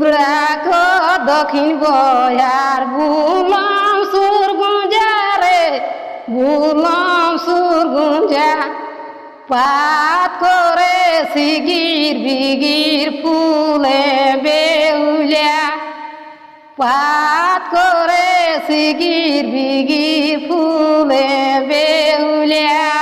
রাখো দক্ষিণ বয়ার বুলাম সুর গুঞ্জা রে বুলাম সুর গুঞ্জা পাত করে শিগির বিগির ফুলে বেউলিয়া। পাত করে শিগির বিগির ফুলে বেউলিয়া।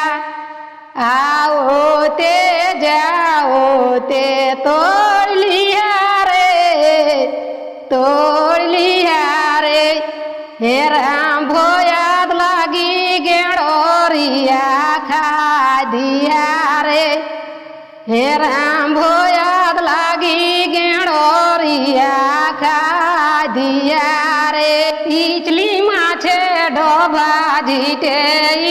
ভয়াদ লাগি গেড়রিয়া খাই দিয়া রে। ইচলি মাছে ডবা জিটে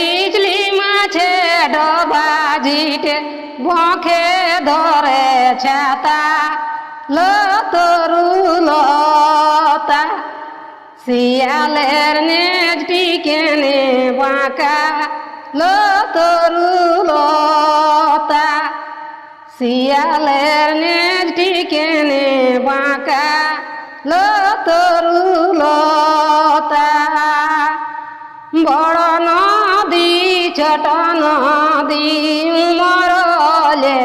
ইচলি মাছে ডবা বখে ধরে ছাতা, লতরু লতা। শিয়ালের নেজটি কেনে বাঁকা লতরু শিয়ালের নেজটি কেনে বাঁকা লতরু লতা বড় নদী ছোট নদী মরলে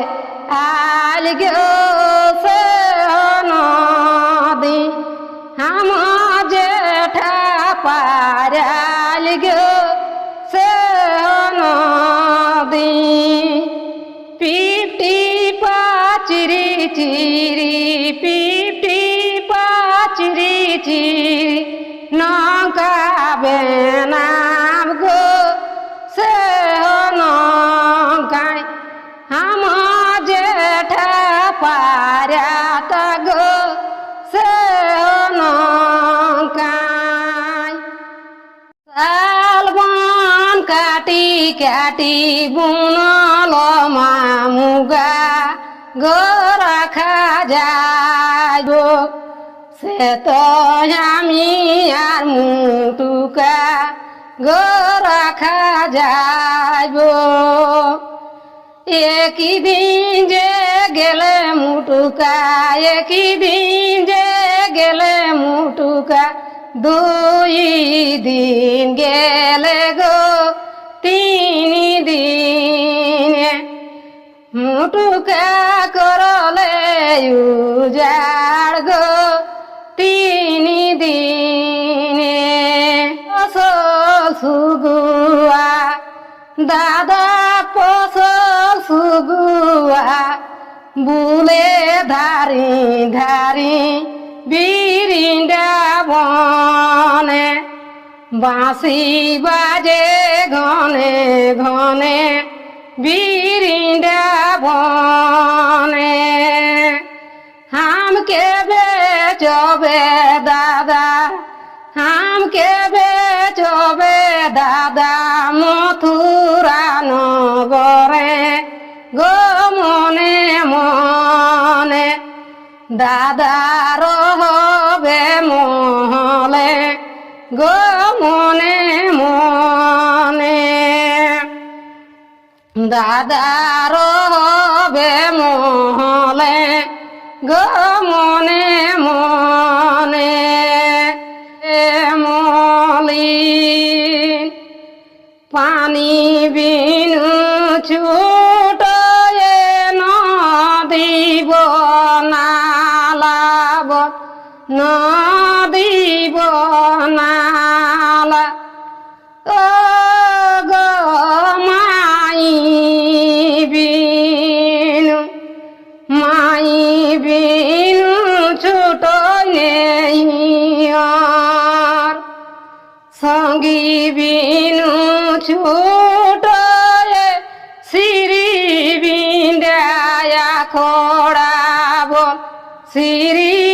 নৌকা বেনাম গো, সে নৌকায় হাম জেঠা পারাত গো, সে নৌকায় শালবন কাটি কাটি বুনল মামুগা গো রাখা যাইব সে তো আমি আর মুটুকা গো রাখা যাইব। একই দিন যে গেলে মুটুকা, একই দিন যে গেলে মুটুকা, দুই দিন গেলে গো তিন দিন। মুটুকা করলে উজাড় গো। দাদা ফসল সুগুয়া, বুলে ধারি ধারি বিরিন্ডা বনে বাঁশি বাজে ঘনে ঘনে বিরিন্ডা বনে হামকে বেচবে দাদা, হামকে বেচবে দাদা মথুরা দাদার হবে মহলে, গো মনে মনে। দাদার হবে মহলে, গো মনে মনে। এ মলিন পানি বিনু ছুট নদীব নালা। ও গো মাই বিনু মাই বিনু ছোট নেই সঙ্গী বিনু ছোট শ্রী বিন্দায়া খোড়াব শ্রী